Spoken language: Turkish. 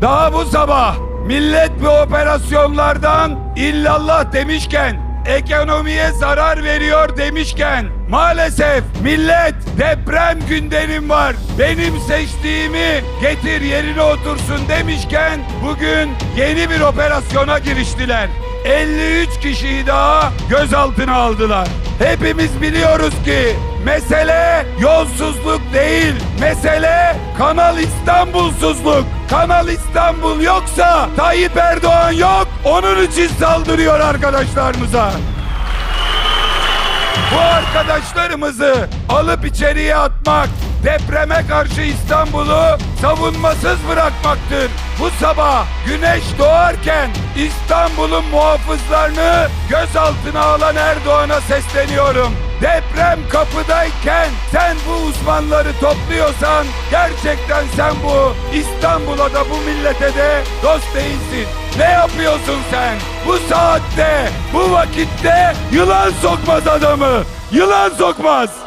Daha bu sabah millet bu operasyonlardan illallah demişken ekonomiye zarar veriyor demişken maalesef millet deprem günderim var benim seçtiğimi getir yerine otursun demişken bugün yeni bir operasyona giriştiler. 53 kişiyi daha gözaltına aldılar. Hepimiz biliyoruz ki mesele yolsuzluk değil, mesele Kanal İstanbulsuzluk. Kanal İstanbul yoksa Tayyip Erdoğan yok. Onun için saldırıyor arkadaşlarımıza. Bu arkadaşlarımızı alıp içeriye atmak, depreme karşı İstanbul'u savunmasız bırakmaktır. Bu sabah güneş doğarken İstanbul'un muhafızlarını gözaltına alan Erdoğan'a sesleniyorum. Deprem kapıdayken sen bu uzmanları topluyorsan gerçekten sen bu İstanbul'a da bu millete de dost değilsin. Ne yapıyorsun sen? Bu saatte, bu vakitte yılan sokmaz adamı. Yılan sokmaz.